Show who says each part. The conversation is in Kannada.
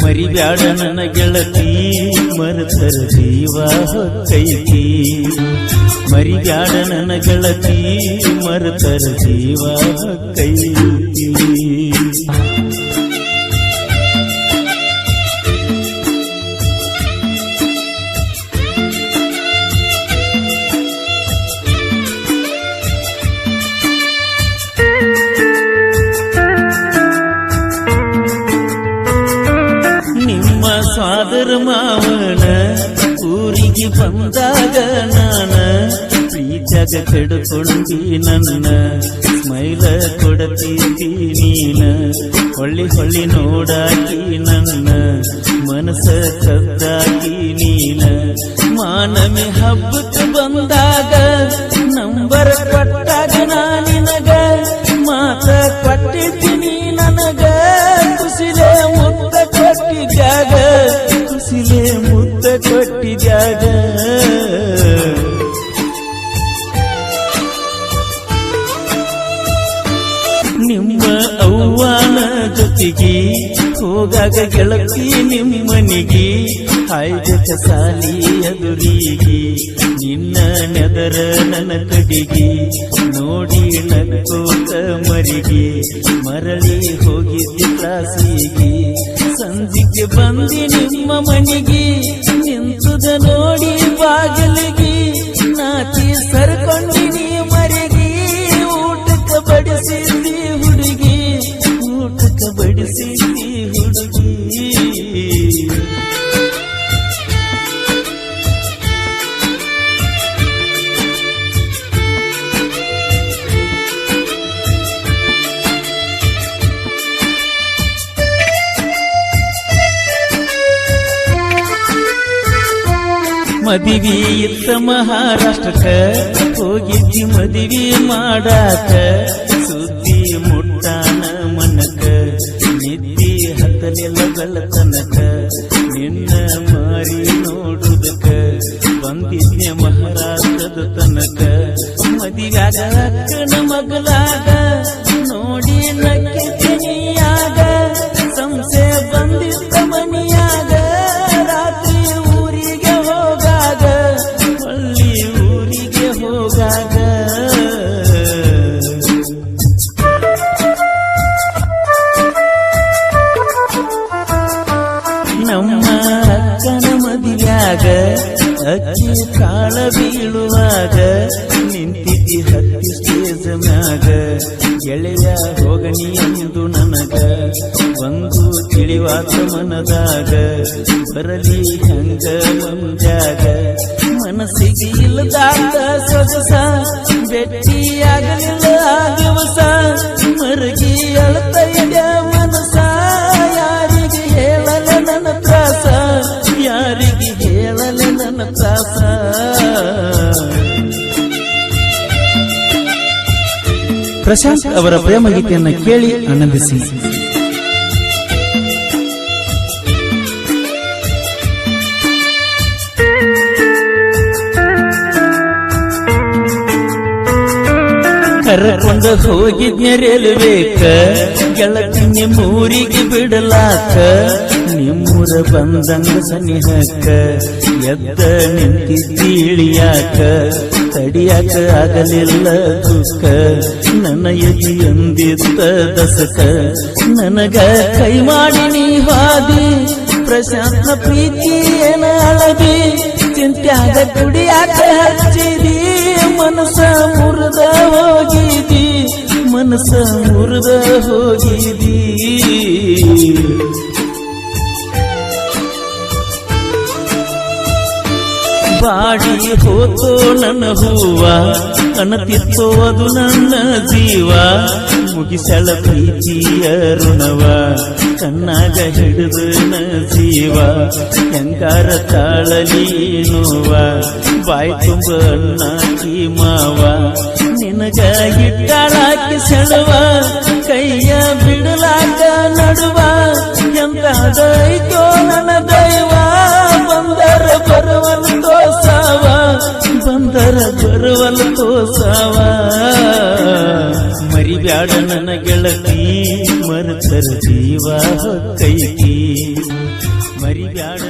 Speaker 1: ಮರಿಬ್ಯಾಡ ನನ್ನ ಗೆಳತಿ ಮರುತರ ಜೀವ ಹೊಕ್ಕೈತಿ ಮರಿಬ್ಯಾಡ ನನ್ನ ಗೆಳತಿ ಮರುತರ ಜೀವ ಹೊಕ್ಕೈತಿ ಸ್ವಾದರ ಮಾವನ ಊರಿಗೆ ಬಂದಾಗ ನಾನ ಪ್ರೀತ್ಯಾಗ ಕೆಡುಕೊಂಡಿ ನನ್ನ ಮೈಲ ಕೊಡತೀತಿ ನೀನ? ಹೊಳ್ಳಿ ಹೊಳ್ಳಿ ನೋಡಾಕಿ ನನ್ನ ಮನಸ್ಸ ಕದ್ದಾಕಿ ನೀನ? ಮಾನಮಿ ಹಬ್ಬಕ್ಕೆ ಬಂದಾಗ ನಂಬರ್ ಕೊಟ್ಟಾಗ ನಾ ಜೊತೆಗೆ ಹೋಗಾಗ ಗೆಳತಿ ನಿಮ್ಮನಿಗೆ ಹಾಯ್ದಕ ಸಾಲಿ ಎದುರಿಗೆ ನಿನ್ನ ನೆದರ ನನ್ನ ಕಡಿಗೆ, ನೋಡಿ ನಗೋತ ಮರಿಗೆ, ಮರಳಿ ಹೋಗಿದ್ದೆ ಕ್ಲಾಸಿಗೆ ಸಂಜಿಗೆ ಬಂದಿ ನಿಮ್ಮ ಮನೆಗೆ, ನಿಂತುದ ನೋಡಿ ಬಾಗಿಲಿಗೆ ಮದಿವಿ ಇತ್ತ ಮಹಾರಾಷ್ಟ್ರಕ್ಕ ಹೋಗಿದ್ದಿ ಮದಿವಿ ಮಾಡಾಕ. ಸುದ್ದಿ ಮುಟ್ಟಾನ ಮನಕ, ನಿದ್ದಿ ಹತ್ತಲಿಲ್ಲ ತನಕ. ನಿನ್ನ ಮಾರಿ ನೋಡುದಕ್ಕ ಬಂದಿದ್ದೆ ಮಹಾರಾಷ್ಟ್ರದ ತನಕ. ಅಕ್ಕನ ಮಗಲಾಗ ನೋಡಿ ಬೀಳುವಾಗ ನಿಂತಿದ್ದಿ ಹತ್ತಿ ಸ್ಟೇಜ್ ಮ್ಯಾಗ. ಎಳೆಯ ಹೋಗನಿ ಎಂದು ನನಗ. ಒಂದು ತಿಳಿವಾದ ಮನದಾಗ. ಬರಲಿ ಹಂಗ ಮುಂಜಾಗ ಮನಸ್ಸಿಗೆ ಇಲ್ಲದಾಗ ಸೊಗಸ. ಭೇಟಿಯಾಗಲಿಲ್ಲ ದಿವಸ. ಮರಗಿ ಅಳತ ಎಡೆ ಮನಸ ಯಾರಿಗೆ ಹೇಳಲ ನನ್ನ ತ್ರಾಸ? ಯಾರಿಗೆ ಹೇಳಲ ನನ್ನ ತ್ರಾಸ?
Speaker 2: ಪ್ರಶಾಂತ್ ಅವರ ಪ್ರೇಮ ಗೀತೆಯನ್ನು ಕೇಳಿ ಆನಂದಿಸಿ.
Speaker 1: ಕರ್ಕೊಂಡ ಹೋಗಿದ್ನ ರೈಲ್ವೇಕ ಗೆಳತಿನಿ ಮೂರಿಗೆ ಬಿಡಲಾಕ, ನಿಮ್ಮೂರ ಬಂದಂಗ ಸನಿಹಕ್ಕ ಎದ್ದ ನಿಂತಿದ್ದಿ ಇಳಿಯಾಕ ತಡಿಯಾಕ ಆಗಲಿಲ್ಲ ದುಃಖ. ನನ್ನ ಎದಿ ಎಂದಿದ್ದ ದಸಕ. ನನಗ ಕೈ ಮಾಡಿ ನೀ ಹಾದಿ. ಪ್ರಶಾಂತ ಪ್ರೀತಿ ಏನ ಚಿಂತ್ಯಾಗ ಕುಡಿಯಾಕ ಹಚ್ಚಿದಿ. ಮನಸ ಮುರಿದ ಹೋಗಿದಿ. ಮನಸ ಮುರಿದ ಹೋಗಿದಿ. ಬಾಡಿ ಹೋತೋ ನನ್ನ ಹೂವ ಅನತಿತ್ತೋ ಅದು ನನ್ನ ಜೀವ. ಮುಗಿಸಳ ಪ್ರೀತಿಯ ಋಣವ, ಕಣ್ಣಾಗ ಹಿಡಿದು ಜೀವ. ಹೆಂಗಾರ ತಾಳಲಿ ನೋವ, ಬಾಯಿ ತುಂಬ ನಾಕಿ ಮಾವ. ನಿನಗ ಇಟ್ಟಾಳಾಕಿ ಸೆಳುವ, ಕೈಯ ಬಿಡಲಾಕ ನಡುವ, ಎಂತದೈತೋ ನನ್ನ ಬರುವನು ತೋಸವ ಮರಿಬ್ಯಾಡ ನನ್ನ ಗೆಳತಿ ಮರುತರ ಜೀವ ಕೈಕಿ. ಮರಿಬ್ಯಾಡ